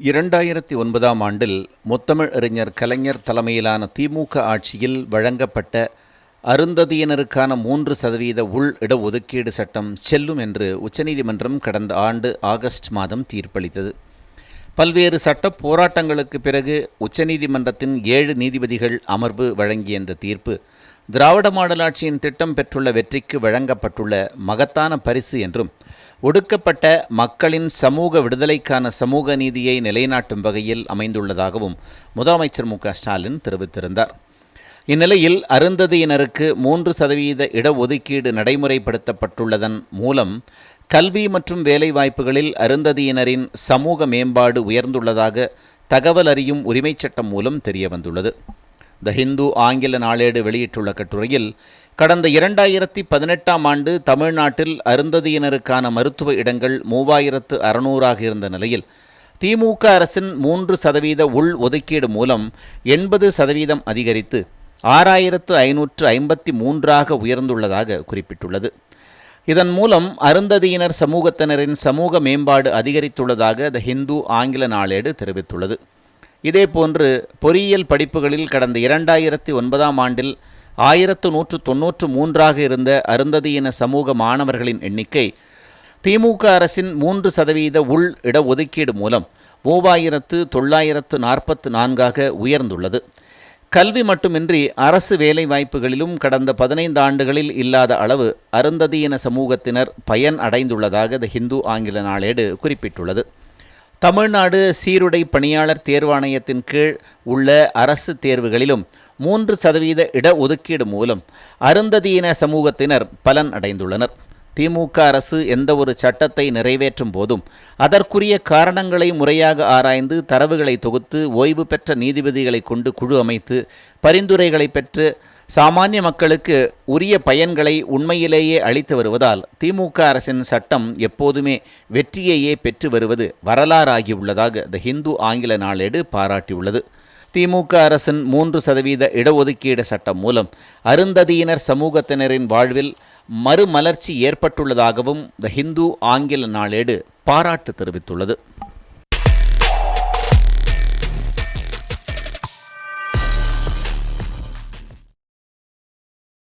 இரண்டாயிரத்தி ஒன்பதாம் ஆண்டில் முத்தமிழ் அறிஞர் கலைஞர் தலைமையிலான திமுக ஆட்சியில் வழங்கப்பட்ட அருந்ததியினருக்கான மூன்று சதவீத உள் இடஒதுக்கீடு சட்டம் செல்லும் என்று உச்சநீதிமன்றம் கடந்த ஆண்டு ஆகஸ்ட் மாதம் தீர்ப்பளித்தது. பல்வேறு சட்ட போராட்டங்களுக்கு பிறகு உச்சநீதிமன்றத்தின் ஏழு நீதிபதிகள் அமர்வு வழங்கிய இந்த தீர்ப்பு திராவிட மாடல் ஆட்சியின் திட்டம் பெற்றுள்ள வெற்றிக்கு வழங்கப்பட்டுள்ள மகத்தான பரிசு என்றும் ஒடுக்கப்பட்ட மக்களின் சமூக விடுதலைக்கான சமூக நீதியை நிலைநாட்டும் வகையில் அமைந்துள்ளதாகவும் முதலமைச்சர் மு க ஸ்டாலின் தெரிவித்திருந்தார். இந்நிலையில் அருந்ததியினருக்கு மூன்று சதவீத இடஒதுக்கீடு நடைமுறைப்படுத்தப்பட்டுள்ளதன் மூலம் கல்வி மற்றும் வேலைவாய்ப்புகளில் அருந்ததியினரின் சமூக மேம்பாடு உயர்ந்துள்ளதாக தகவல் அறியும் உரிமைச் சட்டம் மூலம் தெரியவந்துள்ளது. த ஹிந்து ஆங்கில நாளேடு வெளியிட்டுள்ள கட்டுரையில் கடந்த இரண்டாயிரத்தி பதினெட்டாம் ஆண்டு தமிழ்நாட்டில் அருந்ததியினருக்கான மருத்துவ இடங்கள் மூவாயிரத்து அறுநூறாக இருந்த நிலையில் திமுக அரசின் மூன்று சதவீத உள் ஒதுக்கீடு மூலம் எண்பது சதவீதம் அதிகரித்து ஆறாயிரத்து ஐநூற்று ஐம்பத்தி மூன்றாக உயர்ந்துள்ளதாக குறிப்பிட்டுள்ளது. இதன் மூலம் அருந்ததியினர் சமூகத்தினரின் சமூக மேம்பாடு அதிகரித்துள்ளதாக த ஹிந்து ஆங்கில நாளேடு தெரிவித்துள்ளது. இதேபோன்று பொறியியல் படிப்புகளில் கடந்த இரண்டாயிரத்தி ஒன்பதாம் ஆண்டில் ஆயிரத்து நூற்று தொன்னூற்று மூன்றாக இருந்த அருந்ததியின சமூக மாணவர்களின் எண்ணிக்கை திமுக அரசின் மூன்று சதவீத உள் இடஒதுக்கீடு மூலம் மூவாயிரத்து தொள்ளாயிரத்து நாற்பத்து நான்காக உயர்ந்துள்ளது. கல்வி மட்டுமின்றி அரசு வேலை வாய்ப்புகளிலும் கடந்த பதினைந்து ஆண்டுகளில் இல்லாத அளவு அருந்ததியின சமூகத்தினர் பயன் அடைந்துள்ளதாக த ஹிந்து ஆங்கில நாளேடு குறிப்பிட்டுள்ளது. தமிழ்நாடு சீருடை பணியாளர் தேர்வாணையத்தின் கீழ் உள்ள அரசு தேர்வுகளிலும் மூன்று சதவீத இடஒதுக்கீடு மூலம் அருந்ததியின சமூகத்தினர் பலன் அடைந்துள்ளனர். திமுக அரசு எந்த ஒரு சட்டத்தை நிறைவேற்றும் போதும் அதற்குரிய காரணங்களை முறையாக ஆராய்ந்து தரவுகளை தொகுத்து ஓய்வு பெற்ற நீதிபதிகளை கொண்டு குழு அமைத்து பரிந்துரைகளை பெற்று சாமானிய மக்களுக்கு உரிய பயன்களை உண்மையிலேயே அளித்து வருவதால் திமுக அரசின் சட்டம் எப்போதுமே வெற்றியையே பெற்று வருவது வரலாறாகியுள்ளதாக த ஹிந்து ஆங்கில நாளேடு பாராட்டியுள்ளது. திமுக அரசின் மூன்று சதவீத இடஒதுக்கீடு சட்டம் மூலம் அருந்ததியினர் சமூகத்தினரின் வாழ்வில் மறுமலர்ச்சி ஏற்பட்டுள்ளதாகவும் த ஹிந்து ஆங்கில நாளேடு பாராட்டு தெரிவித்துள்ளது.